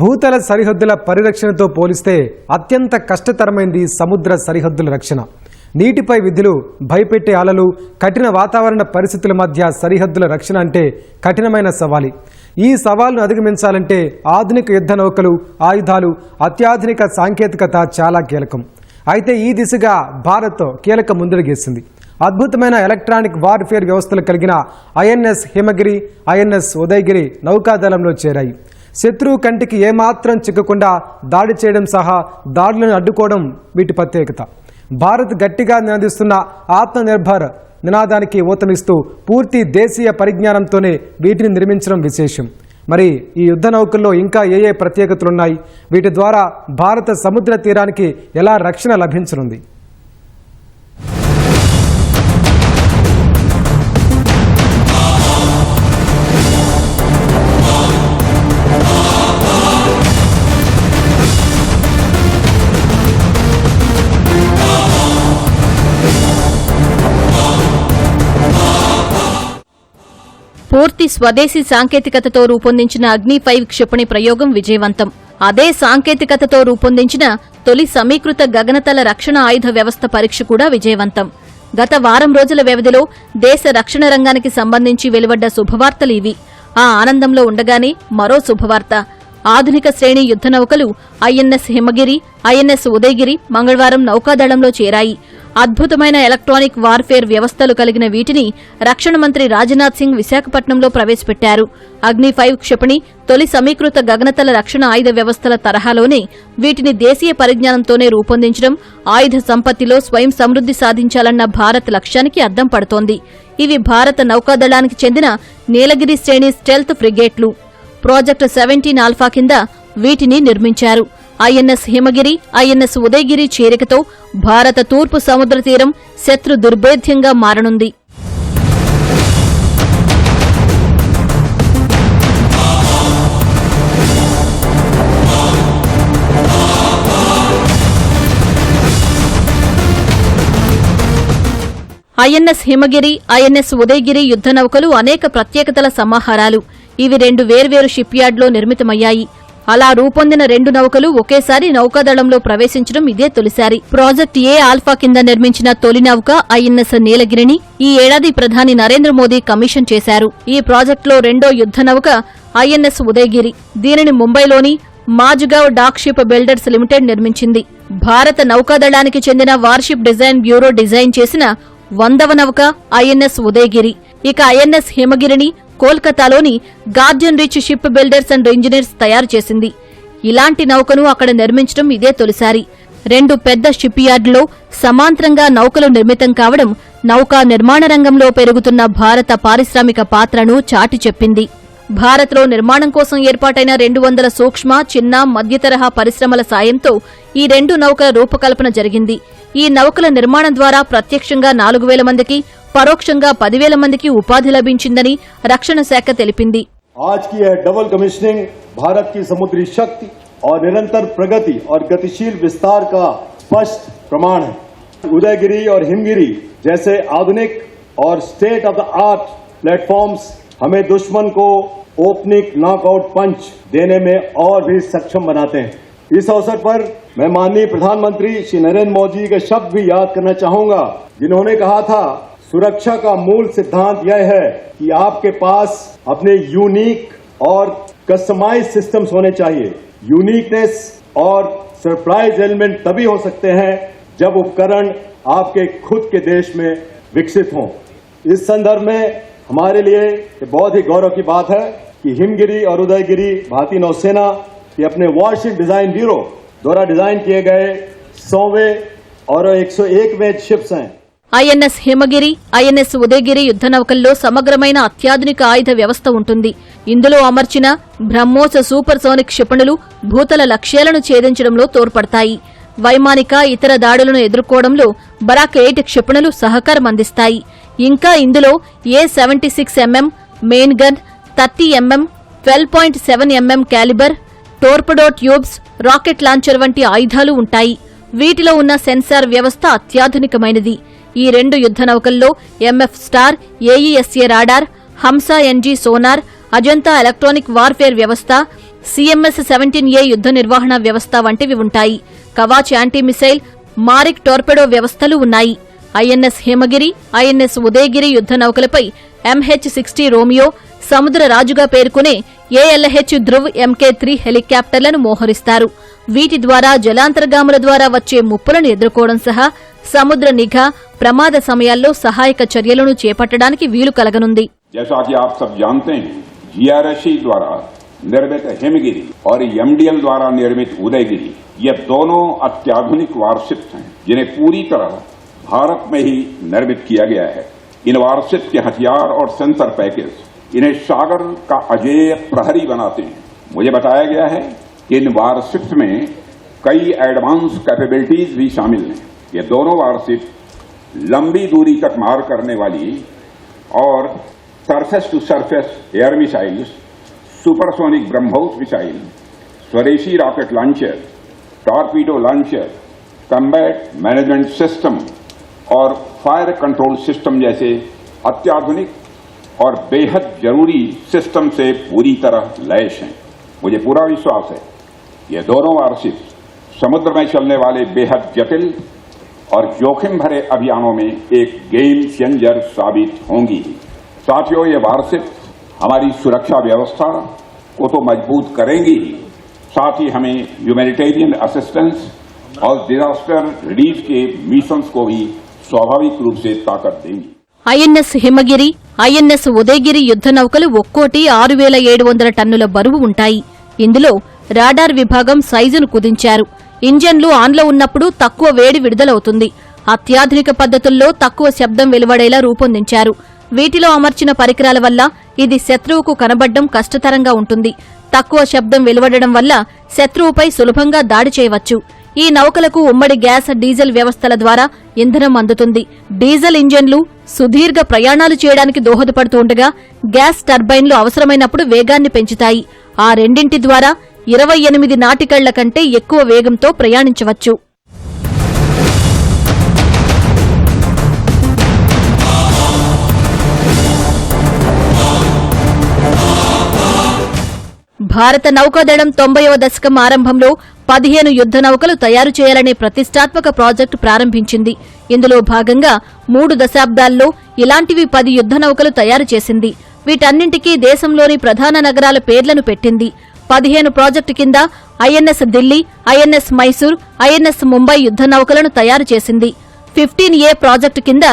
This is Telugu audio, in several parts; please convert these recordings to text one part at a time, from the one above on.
భూతల సరిహద్దుల పరిరక్షణతో పోలిస్తే అత్యంత కష్టతరమైంది సముద్ర సరిహద్దుల రక్షణ. నీటిపై విధులు భయపెట్టే అలలు కఠిన వాతావరణ పరిస్థితుల మధ్య సరిహద్దుల రక్షణ అంటే కఠినమైన సవాలి. ఈ సవాల్ను అధిగమించాలంటే ఆధునిక యుద్ధ నౌకలు ఆయుధాలు అత్యాధునిక సాంకేతికత చాలా కీలకం. అయితే ఈ దిశగా భారత్ కీలక ముందడుగేసింది అద్భుతమైన ఎలక్ట్రానిక్ వార్ఫేర్ వ్యవస్థలు కలిగిన ఐఎన్ఎస్ హిమగిరి ఐఎన్ఎస్ ఉదయగిరి నౌకాదళంలో చేరాయి. శత్రువు కంటికి ఏమాత్రం చిక్కకుండా దాడి చేయడం సహా దాడులను అడ్డుకోవడం వీటి ప్రత్యేకత. భారత్ గట్టిగా నినదిస్తున్న ఆత్మనిర్భర్ నినాదానికి ఊతమిస్తూ పూర్తి దేశీయ పరిజ్ఞానంతోనే వీటిని నిర్మించడం విశేషం. మరి ఈ యుద్ధ నౌకల్లో ఇంకా ఏ ఏ ప్రత్యేకతలున్నాయి? వీటి ద్వారా భారత సముద్ర తీరానికి ఎలా రక్షణ లభించనుంది? పూర్తి స్వదేశీ సాంకేతికతతో రూపొందించిన అగ్ని ఫైవ్ క్షిపణి ప్రయోగం విజయవంతం. అదే సాంకేతికతతో రూపొందించిన తొలి సమీకృత గగనతల రక్షణ ఆయుధ వ్యవస్థ పరీక్ష కూడా విజయవంతం. గత వారం రోజుల వ్యవధిలో దేశ రక్షణ రంగానికి సంబంధించి వెలువడ్డ శుభవార్తలు ఇవి. ఆ ఆనందంలో ఉండగానే మరో శుభవార్త. ఆధునిక శ్రేణి యుద్ధ నౌకలు ఐఎన్ఎస్ హిమగిరి ఐఎన్ఎస్ ఉదయగిరి మంగళవారం నౌకాదళంలో చేరాయి. అద్భుతమైన ఎలక్ట్రానిక్ వార్ఫేర్ వ్యవస్థలు కలిగిన వీటిని రక్షణ మంత్రి రాజ్నాథ్ సింగ్ విశాఖపట్నంలో ప్రవేశపెట్టారు. అగ్ని ఫైవ్ క్షిపణి తొలి సమీకృత గగనతల రక్షణ ఆయుధ వ్యవస్థల తరహాలోనే వీటిని దేశీయ పరిజ్ఞానంతోనే రూపొందించడం ఆయుధ సంపత్తిలో స్వయం సమృద్ధి సాధించాలన్న భారత్ లక్ష్యానికి అద్దం పడుతోంది. ఇవి భారత నౌకాదళానికి చెందిన నీలగిరి శ్రేణి స్టెల్త్ ఫ్రిగేట్లు. ప్రాజెక్టు సెవెంటీన్ ఆల్ఫా కింద వీటిని నిర్మించారు. ఐఎన్ఎస్ హిమగిరి ఐఎన్ఎస్ ఉదయగిరి చేరికతో భారత తూర్పు సముద్ర తీరం శత్రు దుర్భేద్యంగా మారనుంది. ఐఎన్ఎస్ హిమగిరి ఐఎన్ఎస్ ఉదయగిరి యుద్ధ నౌకలు అనేక ప్రత్యేకతల సమాహారాలు. ఇవి రెండు వేర్వేరు షిప్యార్డ్లో నిర్మితమయ్యాయి. అలా రూపొందిన రెండు నౌకలు ఒకేసారి నౌకాదళంలో ప్రవేశించడం ఇదే తొలిసారి. ప్రాజెక్ట్ ఏ ఆల్ఫా కింద నిర్మించిన తొలి నౌక ఐఎన్ఎస్ నీలగిరిని ఈ ఏడాది ప్రధాని నరేంద్ర మోదీ కమిషన్ చేశారు. ఈ ప్రాజెక్టులో రెండో యుద్ధ నౌక ఐఎన్ఎస్ ఉదయగిరి దీనిని ముంబైలోని Mazagon dock ship builders limited నిర్మించింది. భారత నౌకాదళానికి చెందిన వార్షిప్ డిజైన్ బ్యూరో డిజైన్ చేసిన వందవ నౌక ఐఎన్ఎస్ ఉదయగిరి. ఇక ఐఎన్ఎస్ హిమగిరిని కోల్కతాలోని Garden Reach ship builders and engineers తయారు చేసింది. ఇలాంటి నౌకను అక్కడ నిర్మించడం ఇదే తొలిసారి. రెండు పెద్ద షిప్ యార్డులో సమాంతరంగా నౌకలు నిర్మితం కావడం నౌకా నిర్మాణ రంగంలో పెరుగుతున్న భారత పారిశ్రామిక పాత్రను చాటి చెప్పింది భారత్లో నిర్మాణం కోసం ఏర్పాటైన రెండు వందల సూక్ష్మ చిన్న మధ్యతరహా పరిశ్రమల సాయంతో ఈ రెండు నౌకల రూపకల్పన జరిగింది ఈ నౌకల నిర్మాణం ద్వారా ప్రత్యక్షంగా నాలుగు వేల మందికి పరోక్షంగా పదివేల మందికి ఉపాధి లభించిందని రక్షణ శాఖ తెలిపింది आज की यह डबल कमीशनिंग भारत की समुद्री शक्ति और निरंतर प्रगति और गतिशील विस्तार का स्पष्ट प्रमाण है उदयगिरी और हिमगिरी जैसे आधुनिक और state of the art platforms हमें दुश्मन को opening knockout punch देने में और भी सक्षम बनाते हैं। इस अवसर पर मैं माननीय प्रधानमंत्री श्री नरेंद्र मोदी के शब्द भी याद करना चाहूँगा, जिन्होंने कहा था, सुरक्षा का मूल सिद्धांत यह है कि आपके पास अपने यूनिक और कस्टमाइज सिस्टम्स होने चाहिए। यूनिकनेस और सरप्राइज़ एलिमेंट तभी हो सकते हैं जब उपकरण आपके खुद के देश में विकसित हों। इस संदर्भ में हमारे लिए ये बहुत ही गौरव की बात है कि हिमगिरी और उदयगिरी भारतीय नौसेना के अपने वॉरशिप डिजाइन ब्यूरो द्वारा डिजाइन किए गए सौवे और 101वें शिप्स हैं ఐఎన్ఎస్ హిమగిరి ఐఎన్ఎస్ ఉదయగిరి యుద్ధ నౌకల్లో సమగ్రమైన అత్యాధునిక ఆయుధ వ్యవస్థ ఉంటుంది ఇందులో అమర్చిన బ్రహ్మోస సూపర్ సోనిక్ క్షిపణులు భూతల లక్ష్యాలను ఛేదించడంలో తోడ్పడతాయి వైమానిక ఇతర దాడులను ఎదుర్కోవడంలో బరాక్ ఎయిట్ క్షిపణులు సహకారం అందిస్తాయి ఇంకా ఇందులో ఏ seventy six MM main gun thirty MM twelve point seven MM calibre torpedo tubes rocket launcher వంటి ఆయుధాలు ఉంటాయి. వీటిలో ఉన్న సెన్సార్ వ్యవస్థ అత్యాధునికమైనది. ఈ రెండు యుద్ధ నౌకల్లో MF STAR AESA radar Humsa NG sonar Ajanta electronic warfare వ్యవస్థ సిఎంఎస్ సెవెంటీన్ ఏ యుద్ధ నిర్వహణ వ్యవస్థ వంటివి ఉంటాయి. Kavach anti missile Maareech torpedo వ్యవస్థలు ఉన్నాయి. ఐఎన్ఎస్ హేమగిరి ఐఎన్ఎస్ ఉదయగిరి యుద్ధ నౌకలపై ఎంహెచ్ సిక్స్టీ రోమియో సముద్ర రాజుగా పేర్కొనే ఏఎల్హెచ్ ధృవ్ ఎంకే త్రీ హెలికాప్టర్లను మోహరిస్తారు వీటి ద్వారా జలాంతర్గాముల ద్వారా వచ్చే ముప్పులను ఎదుర్కోవడం సహా సముద్ర నిఘా ప్రమాద సమయాల్లో సహాయక చర్యలను చేపట్టడానికి వీలు కలగనుంది जैसा कि आप सब जानते हैं जीआरएसई द्वारा निर्मित हिमगिरी और एमडीएल द्वारा निर्मित उदयगिरी ये दोनों अत्याधुनिक वारशिप्स हैं जिन्हें पूरी तरह भारत में ही निर्मित किया गया है। इन वारशिप के हथियार और सेंसर पैकेज, इन्हें सागर का अजेय प्रहरी बनाते हैं। मुझे बताया गया है कि इन वारशिप्स में कई एडवांस कैपेबिलिटीज भी शामिल हैं। ये दोनों वारशिप लंबी दूरी तक मार करने वाली और surface to surface air missiles supersonic BrahMos missile स्वदेशी rocket launcher torpedo launcher combat management system और फायर कंट्रोल सिस्टम जैसे अत्याधुनिक और बेहद ज़रूरी सिस्टम से पूरी तरह लैस हैं। मुझे पूरा विश्वास है, ये दोनों वारशिप समुद्र में चलने वाले बेहद जटिल और जोखिम भरे अभियानों में एक गेम चेंजर साबित होंगी। साथियों, ये वारशिप हमारी सुरक्षा व्यवस्था को तो मज़बूत करेंगी ही। साथ ही हमें ह्यूमैनिटेरियन असिस्टेंस और डिजास्टर रिलीफ के मिशंस को भी स्वाभाविक रूप से ताकत देंगी ఐఎన్ఎస్ హిమగిరి ఐఎన్ఎస్ ఉదయగిరి యుద్ధ నౌకలు ఒక్కోటి ఆరు వేల ఏడు వందల టన్నుల బరువు ఉంటాయి ఇందులో రాడార్ విభాగం సైజును కుదించారు ఇంజన్లు ఆన్లో ఉన్నప్పుడు తక్కువ వేడి విడుదలవుతుంది అత్యాధునిక పద్ధతుల్లో తక్కువ శబ్దం వెలువడేలా రూపొందించారు వీటిలో అమర్చిన పరికరాల వల్ల ఇది శత్రువుకు కనబడ్డం కష్టతరంగా ఉంటుంది తక్కువ శబ్దం వెలువడడం వల్ల శత్రువుపై సులభంగా దాడి చేయవచ్చు ఈ నౌకలకు ఉమ్మడి గ్యాస్ డీజిల్ వ్యవస్థల ద్వారా ఇంధనం అందుతుంది. డీజిల్ ఇంజన్లు సుదీర్ఘ ప్రయాణాలు చేయడానికి దోహదపడుతుండగా గ్యాస్ టర్బైన్లు అవసరమైనప్పుడు వేగాన్ని పెంచుతాయి. ఆ రెండింటి ద్వారా ఇరవై ఎనిమిది నాటికళ్ళ కంటే ఎక్కువ వేగంతో ప్రయాణించవచ్చు. భారత నౌకాదళం తొంభైవ దశకం ఆరంభంలో పదిహేను యుద్ద నౌకలు తయారు చేయాలనే ప్రతిష్టాత్మక ప్రాజెక్టు ప్రారంభించింది. ఇందులో భాగంగా మూడు దశాబ్దాల్లో ఇలాంటివి పది యుద్ద నౌకలు తయారు చేసింది. వీటన్నింటికీ దేశంలోని ప్రధాన నగరాల పేర్లను పెట్టింది. పదిహేను ప్రాజెక్టు కింద INS Delhi INS Mysore INS Mumbai యుద్ధ నౌకలను తయారు చేసింది. ఫిఫ్టీన్ ఏ ప్రాజెక్టు కింద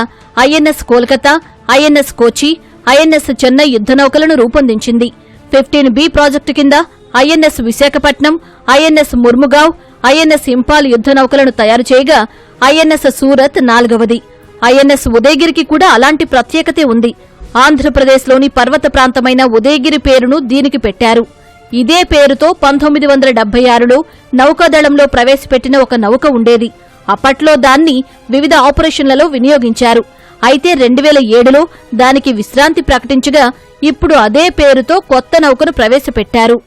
INS Kolkata INS Kochi INS Chennai యుద్ధ నౌకలను రూపొందించింది. ఫిఫ్టీన్ బి ప్రాజెక్టు కింద INS Visakhapatnam INS Mormugao INS Imphal యుద్ధ నౌకలను తయారు చేయగా ఐఎన్ఎస్ సూరత్ నాలుగవది. ఐఎన్ఎస్ ఉదయగిరికి కూడా అలాంటి ప్రత్యేకతే ఉంది. ఆంధ్రప్రదేశ్లోని పర్వత ప్రాంతమైన ఉదయగిరి పేరును దీనికి పెట్టారు. ఇదే పేరుతో పంతొమ్మిది వందల డెబ్బై ఆరులో నౌకాదళంలో ప్రవేశపెట్టిన ఒక నౌక ఉండేది. అప్పట్లో దాన్ని వివిధ ఆపరేషన్లలో వినియోగించారు. అయితే రెండు వేల ఏడులో దానికి విశ్రాంతి ప్రకటించగా ఇప్పుడు అదే పేరుతో కొత్త నౌకను ప్రవేశపెట్టారు.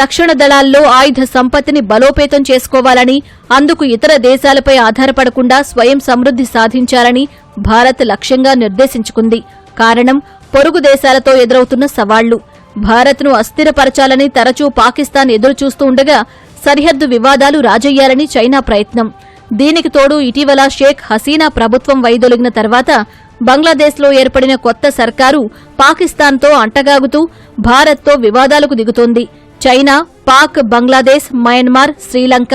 రక్షణ దళాల్లో ఆయుధ సంపత్తిని బలోపేతం చేసుకోవాలని అందుకు ఇతర దేశాలపై ఆధారపడకుండా స్వయం సమృద్ధి సాధించాలని భారత్ లక్ష్యంగా నిర్దేశించుకుంది. కారణం పొరుగు దేశాలతో ఎదురవుతున్న సవాళ్ళు. భారత్ను అస్థిరపరచాలని తరచూ పాకిస్తాన్ ఎదురుచూస్తూ ఉండగా సరిహద్దు వివాదాలు రాజయ్యాలని చైనా ప్రయత్నం. దీనికి తోడు ఇటీవల షేక్ హసీనా ప్రభుత్వం వైదొలిగిన తర్వాత బంగ్లాదేశ్లో ఏర్పడిన కొత్త సర్కారు పాకిస్తాన్తో అంటగాగుతూ భారత్తో వివాదాలకు దిగుతోంది. చైనా పాక్ బంగ్లాదేశ్ మయన్మార్ శ్రీలంక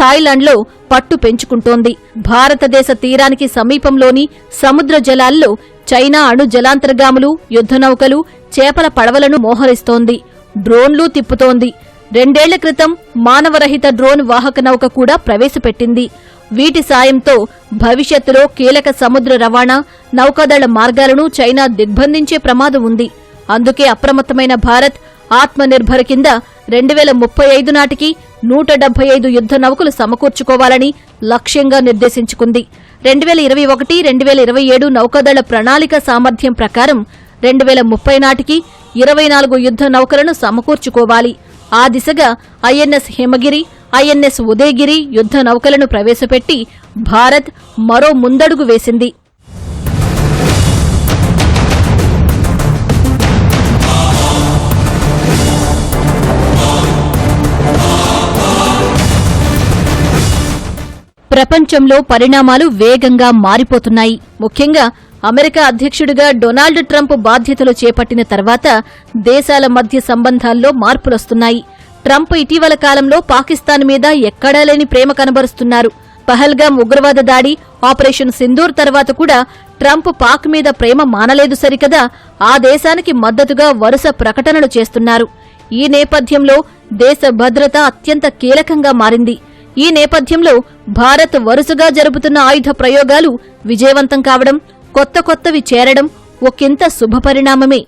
థాయిలాండ్లో పట్టు పెంచుకుంటోంది. భారతదేశ తీరానికి సమీపంలోని సముద్ర జలాల్లో చైనా అణు జలాంతర్గాములు యుద్ధనౌకలు చేపల పడవలను మోహరిస్తోంది. డ్రోన్లు తిప్పుతోంది. రెండేళ్ళ క్రితం మానవరహిత డ్రోన్ వాహక నౌక కూడా ప్రవేశపెట్టింది. వీటి సాయంతో భవిష్యత్తులో కీలక సముద్ర రవాణా నౌకాదళ మార్గాలను చైనా దిగ్బంధించే ప్రమాదం ఉంది. అందుకే అప్రమత్తమైన భారత్ ఆత్మనిర్భర్ కింద రెండు వేల ముప్పై ఐదు నాటికి నూట డెబ్బై ఐదు యుద్ధ నౌకలు సమకూర్చుకోవాలని లక్ష్యంగా నిర్దేశించుకుంది. రెండు వేల ఇరవై ఒకటి రెండు వేల ఇరవై ఏడు నౌకాదళ ప్రణాళిక సామర్థ్యం ప్రకారం రెండు వేల ముప్పై నాటికి ఇరవై నాలుగు యుద్ధ నౌకలను సమకూర్చుకోవాలి. ఆ దిశగా ఐఎన్ఎస్ హిమగిరి ఐఎన్ఎస్ ఉదయగిరి యుద్ధ నౌకలను ప్రవేశపెట్టి భారత్ మరో ముందడుగు వేసింది. ప్రపంచంలో పరిణామాలు వేగంగా మారిపోతున్నాయి. ముఖ్యంగా అమెరికా అధ్యక్షుడిగా డొనాల్డ్ ట్రంప్ బాధ్యతలు చేపట్టిన తర్వాత దేశాల మధ్య సంబంధాల్లో మార్పులొస్తున్నాయి. ట్రంప్ ఇటీవల కాలంలో పాకిస్తాన్ మీద ఎక్కడా లేని ప్రేమ కనబరుస్తున్నారు. పహల్గాం ఉగ్రవాద దాడి ఆపరేషన్ సింధూర్ తర్వాత కూడా ట్రంప్ పాక్ మీద ప్రేమ మానలేదు సరికదా ఆ దేశానికి మద్దతుగా వరుస ప్రకటనలు చేస్తున్నారు. ఈ నేపథ్యంలో దేశ భద్రత అత్యంత కీలకంగా మారింది. ఈ నేపథ్యంలో భారత్ వరుసగా జరుపుతున్న ఆయుధ ప్రయోగాలు విజయవంతం కావడం కొత్త కొత్తవి చేరడం ఒకంత శుభపరిణామమే.